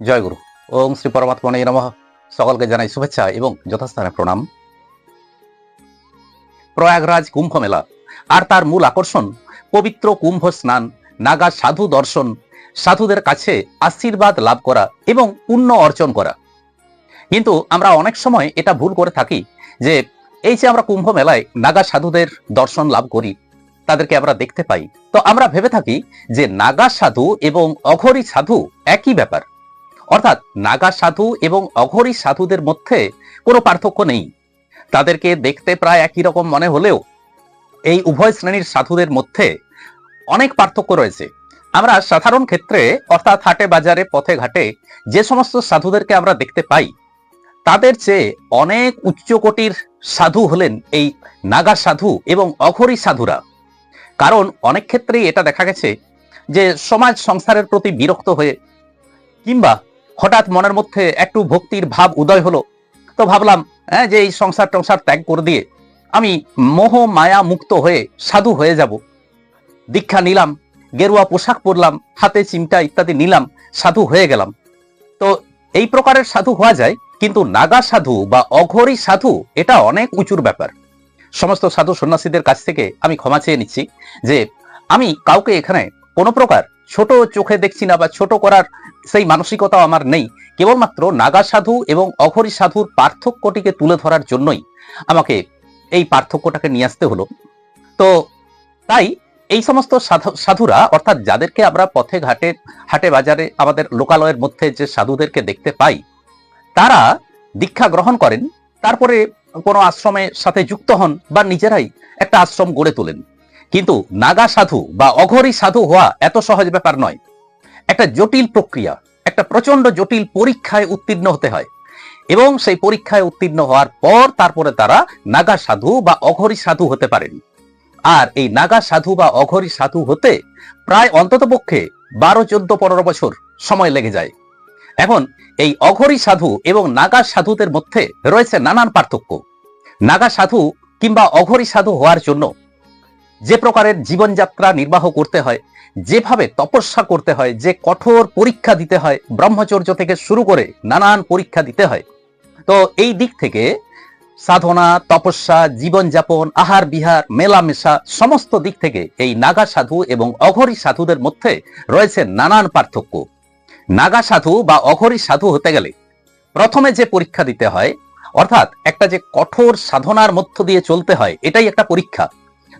জয় গুরু। ওম শ্রী পরমাত্মনে নমঃ। সকলকে জানাই শুভেচ্ছা এবং যথাস্থানে প্রণাম। প্রয়াগরাজ কুম্ভ মেলা আর তার মূল আকর্ষণ, পবিত্র কুম্ভ স্নান, নাগা সাধু দর্শন, সাধুদের কাছে আশীর্বাদ লাভ করা এবং পুণ্য অর্জন করা। কিন্তু আমরা অনেক সময় এটা ভুল করে থাকি যে এই যে আমরা কুম্ভ মেলায় নাগা সাধুদের দর্শন লাভ করি, তাদেরকে আমরা দেখতে পাই। তো আমরা ভেবে থাকি যে নাগা সাধু এবং অঘরী সাধু একই ব্যাপার। অর্থাৎ নাগা সাধু এবং অঘরী সাধুদের মধ্যে কোনো পার্থক্য নেই। তাদেরকে দেখতে প্রায় একই রকম মনে হলেও এই উভয় শ্রেণির সাধুদের মধ্যে অনেক পার্থক্য রয়েছে। আমরা সাধারণ ক্ষেত্রে, অর্থাৎ হাটে বাজারে, পথে ঘাটে, যে সমস্ত সাধুদেরকে আমরা দেখতে পাই, তাদের চেয়ে অনেক উচ্চকোটির সাধু হলেন এই নাগা সাধু এবং অঘরী সাধুরা। কারণ অনেক ক্ষেত্রেই এটা দেখা গেছে যে সমাজ সংসারের প্রতি বিরক্ত হয়ে কিংবা হঠাৎ মনের মধ্যে একটু ভক্তির ভাব উদয় হলো। তো ভাবলাম হ্যাঁ যে এই সংসার টংসার ত্যাগ করে দিয়ে আমি মোহ মায়া মুক্ত হয়ে সাধু হয়ে যাব। দীক্ষা নিলাম, গেরুয়া পোশাক পরলাম, হাতে চিমটা ইত্যাদি নিলাম, সাধু হয়ে গেলাম। তো এই প্রকারের সাধু হওয়া যায়, কিন্তু নাগা সাধু বা অঘরী সাধু, এটা অনেক উঁচুর ব্যাপার। সমস্ত সাধু সন্ন্যাসীদের কাছ থেকে আমি ক্ষমা চেয়ে নিচ্ছি যে, আমি কাউকে এখানে কোনো প্রকার ছোট চোখে দেখছি না বা ছোট করার সেই মানসিকতা আমার নেই। কেবলমাত্র নাগা সাধু এবং অঘরী সাধুর পার্থক্যটিকে তুলে ধরার জন্যই আমাকে এই পার্থক্যটাকে নিয়ে আসতে হলো। তো তাই এই সমস্ত সাধু- সাধুরা, অর্থাৎ যাদেরকে আমরা পথে ঘাটে, হাটে বাজারে আমাদের লোকালয়ের মধ্যে যে সাধুদেরকে দেখতে পাই, তারা দীক্ষা গ্রহণ করেন, তারপরে কোনো আশ্রমের সাথে যুক্ত হন বা নিজেরাই একটা আশ্রম গড়ে তোলেন। কিন্তু নাগা সাধু বা অঘরী সাধু হওয়া এত সহজ ব্যাপার নয়। একটা জটিল প্রক্রিয়া, একটা প্রচণ্ড জটিল পরীক্ষায় উত্তীর্ণ হতে হয়। এবং সেই পরীক্ষায় উত্তীর্ণ হওয়ার পর তারপরে তারা নাগা সাধু বা অঘরী সাধু হতে পারেন। আর এই নাগা সাধু বা অঘরী সাধু হতে প্রায় অন্ততপক্ষে বারো, চোদ্দ, পনেরো বছর সময় লেগে যায়। এখন এই অঘরী সাধু এবং নাগা সাধুদের মধ্যে রয়েছে নানান পার্থক্য। নাগা সাধু কিংবা অঘরী সাধু হওয়ার জন্য যে প্রকারের জীবনযাত্রা নির্বাহ করতে হয়, যেভাবে তপস্যা করতে হয়, যে কঠোর পরীক্ষা দিতে হয়, ব্রহ্মচর্য থেকে শুরু করে নানান পরীক্ষা দিতে হয়। তো এই দিক থেকে সাধনা, তপস্যা, জীবনযাপন, আহার, বিহার, মেলামেশা সমস্ত দিক থেকে এই নাগা সাধু এবং অঘরী সাধুদের মধ্যে রয়েছে নানান পার্থক্য। নাগা সাধু বা অঘরী সাধু হতে গেলে প্রথমে যে পরীক্ষা দিতে হয়, অর্থাৎ একটা যে কঠোর সাধনার মধ্য দিয়ে চলতে হয়, এটাই একটা পরীক্ষা।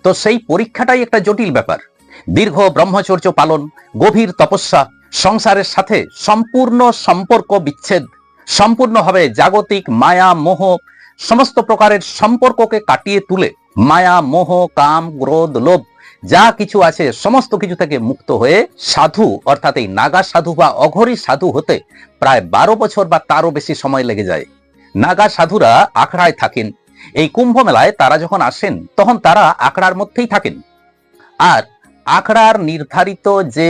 তো সেই পরীক্ষাটাই একটা জটিল ব্যাপার। দীর্ঘ ব্রহ্মচর্য পালন, গভীর তপস্যা, সংসারের সাথে সম্পূর্ণ সম্পর্ক বিচ্ছেদ, সম্পূর্ণভাবে জাগতিক মায়া, মোহ, সমস্ত প্রকারের সম্পর্ককে কাটিয়ে তুলে মায়া, মোহ, কাম, ক্রোধ, লোভ, যা কিছু আছে, সমস্ত কিছু থেকে মুক্ত হয়ে সাধু, অর্থাৎ এই নাগা সাধু বা অঘরী সাধু হতে প্রায় বারো বছর বা তারও বেশি সময় লেগে যায়। নাগা সাধুরা আখড়ায় থাকেন এই কুম্ভ মেলায় তারা যখন আসেন, তখন তারা আখড়ার মধ্যেই থাকেন। আর আখড়ার নির্ধারিত যে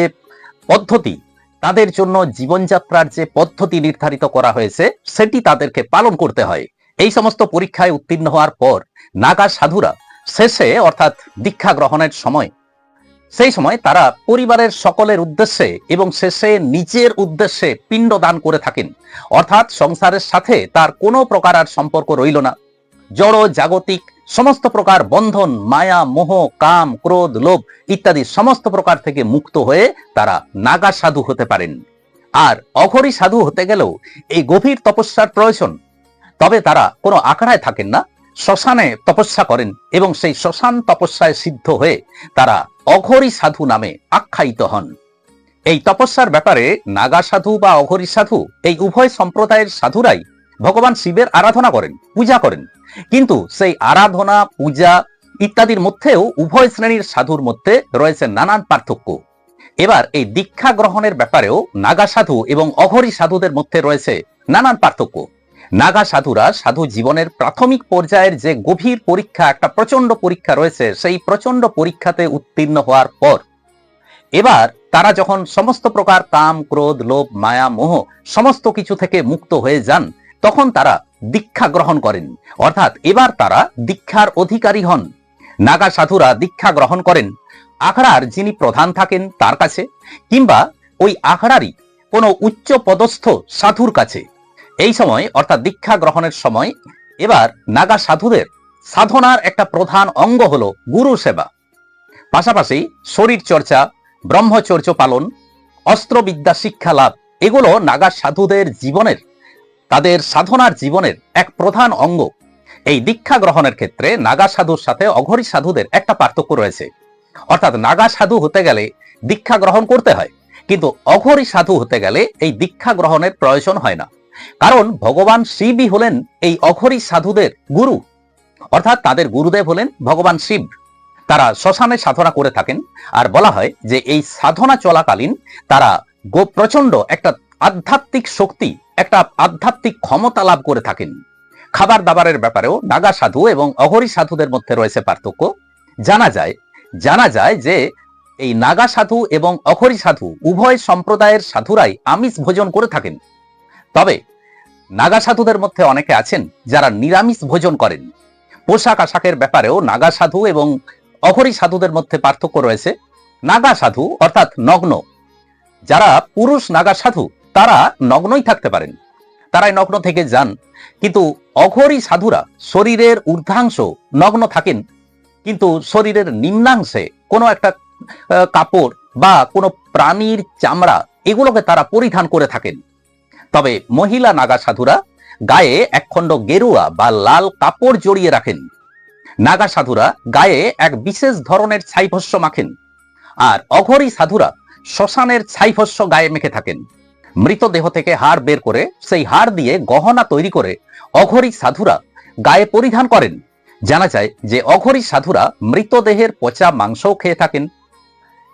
পদ্ধতি, তাদের জন্য জীবনযাত্রার যে পদ্ধতি নির্ধারিত করা হয়েছে, সেটি তাদেরকে পালন করতে হয়। এই সমস্ত পরীক্ষায় উত্তীর্ণ হওয়ার পর নাগা সাধুরা শেষে, অর্থাৎ দীক্ষা গ্রহণের সময়, সেই সময় তারা পরিবারের সকলের উদ্দেশ্যে এবং শেষে নিজের উদ্দেশ্যে পিণ্ড দান করে থাকেন। অর্থাৎ সংসারের সাথে তার কোনো প্রকার আর সম্পর্ক রইল না। জড়, জাগতিক, সমস্ত প্রকার বন্ধন, মায়া, মোহ, কাম, ক্রোধ, লোভ ইত্যাদি সমস্ত প্রকার থেকে মুক্ত হয়ে তারা নাগা সাধু হতে পারেন। আর অঘরী সাধু হতে গেলেও এই গভীর তপস্যার প্রয়োজন। তবে তারা কোনো আখড়ায় থাকেন না, শ্মশানে তপস্যা করেন এবং সেই শ্মশান তপস্যায় সিদ্ধ হয়ে তারা অঘরী সাধু নামে আখ্যায়িত হন। এই তপস্যার ব্যাপারে নাগা সাধু বা অঘরী সাধু এই উভয় সম্প্রদায়ের সাধুরাই ভগবান শিবের আরাধনা করেন, পূজা করেন। কিন্তু সেই আরাধনা, পূজা ইত্যাদির মধ্যেও উভয় শ্রেণির সাধুর মধ্যে রয়েছে নানান পার্থক্য। এবার এই দীক্ষা গ্রহণের ব্যাপারেও নাগা সাধু এবং অঘরী সাধুদের মধ্যে রয়েছে নানান পার্থক্য। নাগা সাধুরা সাধু জীবনের প্রাথমিক পর্যায়ের যে গভীর পরীক্ষা, একটা প্রচণ্ড পরীক্ষা রয়েছে, সেই প্রচণ্ড পরীক্ষাতে উত্তীর্ণ হওয়ার পর। এবার তারা যখন সমস্ত প্রকার কাম, ক্রোধ, লোভ, মায়া, মোহ সমস্ত কিছু থেকে মুক্ত হয়ে যান তখন তারা দীক্ষা গ্রহণ করেন। অর্থাৎ এবার তারা দীক্ষার অধিকারী হন। নাগা সাধুরা দীক্ষা গ্রহণ করেন। আখড়ার যিনি প্রধান থাকেন তার কাছে, কিংবা ওই আখড়ারই কোনো উচ্চ পদস্থ সাধুর কাছে। এই সময়, অর্থাৎ দীক্ষা গ্রহণের সময়, এবার নাগা সাধুদের সাধনার একটা প্রধান অঙ্গ হল গুরু সেবা। পাশাপাশি শরীর চর্চা, ব্রহ্মচর্য পালন, অস্ত্রবিদ্যা শিক্ষা লাভ, এগুলো নাগা সাধুদের জীবনের তাদের সাধনার জীবনের এক প্রধান অঙ্গ। এই দীক্ষা গ্রহণের ক্ষেত্রে নাগা সাধুর সাথে অঘরী সাধুদের একটা পার্থক্য রয়েছে। অর্থাৎ নাগা সাধু হতে গেলে দীক্ষা গ্রহণ করতে হয়, কিন্তু অঘরী সাধু হতে গেলে এই দীক্ষা গ্রহণের প্রয়োজন হয় না। কারণ ভগবান শিবই হলেন এই অঘরী সাধুদের গুরু। অর্থাৎ তাদের গুরুদেব হলেন ভগবান শিব। তারা শ্মশানে সাধনা করে থাকেন আর বলা হয় যে এই সাধনা চলাকালীন তারা গো প্রচণ্ড একটা আধ্যাত্মিক শক্তি একটা আধ্যাত্মিক ক্ষমতা লাভ করে থাকেন। খাবার দাবারের ব্যাপারেও নাগা সাধু এবং অঘরী সাধুদের মধ্যে রয়েছে পার্থক্য। জানা যায় জানা যায় যে এই নাগা সাধু এবং অঘরী সাধু উভয় সম্প্রদায়ের সাধুরাই আমিষ ভোজন করে থাকেন। তবে নাগা সাধুদের মধ্যে অনেকে আছেন যারা নিরামিষ ভোজন করেন। পোশাক আশাকের ব্যাপারেও নাগা সাধু এবং অঘরী সাধুদের মধ্যে পার্থক্য রয়েছে। নাগা সাধু অর্থাৎ নগ্ন, যারা পুরুষ নাগা সাধু তারা নগ্নই থাকতে পারেন। তারাই নগ্ন থেকে যান। কিন্তু অঘরী সাধুরা শরীরের ঊর্ধ্বাংশ নগ্ন থাকেন। কিন্তু শরীরের নিম্নাংশে কোনো একটা কাপড় বা কোনো প্রাণীর চামড়া এগুলোকে তারা পরিধান করে থাকেন। তবে মহিলা নাগা সাধুরা গায়ে একখণ্ড গেরুয়া বা লাল কাপড় জড়িয়ে রাখেন। নাগা সাধুরা গায়ে এক বিশেষ ধরনের ছাইভস্য মাখেন। আর অঘরী সাধুরা শ্মশানের ছাইভস্য গায়ে মেখে থাকেন। মৃতদেহ থেকে হাড় বের করে সেই হাড় দিয়ে গহনা তৈরি করে অঘরী সাধুরা গায়ে পরিধান করেন। জানা যায় যে অঘরী সাধুরা মৃতদেহের পচা মাংসও খেয়ে থাকেন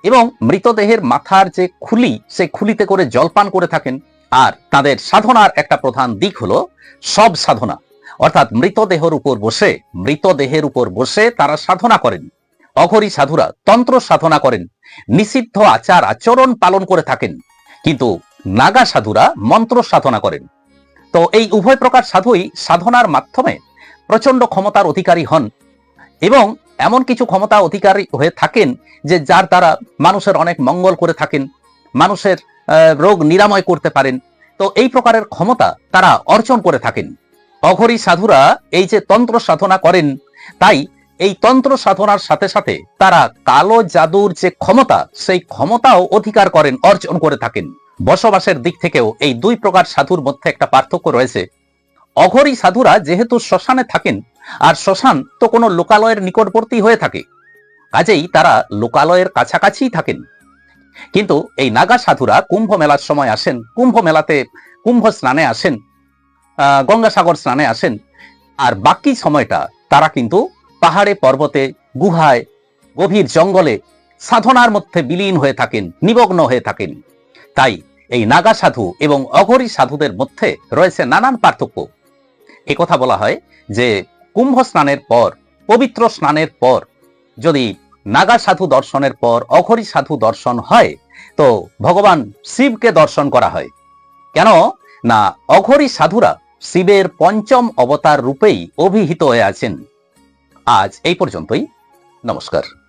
এবং মৃতদেহের মাথার যে খুলি, সেই খুলিতে করে জলপান করে থাকেন। আর তাদের সাধনার একটা প্রধান দিক হলো সব সাধনা। অর্থাৎ মৃতদেহের উপর বসে, মৃতদেহের উপর বসে তারা সাধনা করেন। অঘরী সাধুরা তন্ত্র সাধনা করেন, নিষিদ্ধ আচার আচরণ পালন করে থাকেন। কিন্তু নাগা সাধুরা মন্ত্র সাধনা করেন। তো এই উভয় প্রকার সাধুই সাধনার মাধ্যমে প্রচণ্ড ক্ষমতার অধিকারী হন এবং এমন কিছু ক্ষমতা অধিকারী হয়ে থাকেন যে যার দ্বারা মানুষের অনেক মঙ্গল করে থাকেন, মানুষের রোগ নিরাময় করতে পারেন। তো এই প্রকারের ক্ষমতা তারা অর্জন করে থাকেন। অঘরী সাধুরা এই যে তন্ত্র সাধনা করেন, তাই এই তন্ত্র সাধনার সাথে সাথে তারা কালো জাদুর যে ক্ষমতা, সেই ক্ষমতাও অধিকার করেন, অর্জন করে থাকেন। বসবাসের দিক থেকেও এই দুই প্রকার সাধুর মধ্যে একটা পার্থক্য রয়েছে। অঘরী সাধুরা যেহেতু শ্মশানে থাকেন, আর শ্মশান তো কোনো লোকালয়ের নিকটবর্তী হয়ে থাকে, কাজেই তারা লোকালয়ের কাছাকাছি থাকেন। কিন্তু এই নাগা সাধুরা কুম্ভ মেলার সময় আসেন, কুম্ভ মেলাতে কুম্ভ স্নানে আসেন গঙ্গাসাগর স্নানে আসেন, আর বাকি সময়টা তারা কিন্তু পাহাড়ে, পর্বতে, গুহায়, গভীর জঙ্গলে সাধনার মধ্যে বিলীন হয়ে থাকেন, নিমগ্ন হয়ে থাকেন। তাই এই নাগা সাধু এবং অঘরী সাধুদের মধ্যে রয়েছে নানান পার্থক্য। কথা বলা হয় যে, কুম্ভ স্নানের পর, পবিত্র স্নানের পর, যদি নাগা সাধু দর্শনের পর অঘরী সাধু দর্শন হয়, তো ভগবান শিবকে দর্শন করা হয়। কেন? না, অঘরী সাধুরা শিবের পঞ্চম অবতার রূপেই অভিহিত হয়ে আছেন। আজ এই পর্যন্তই। নমস্কার।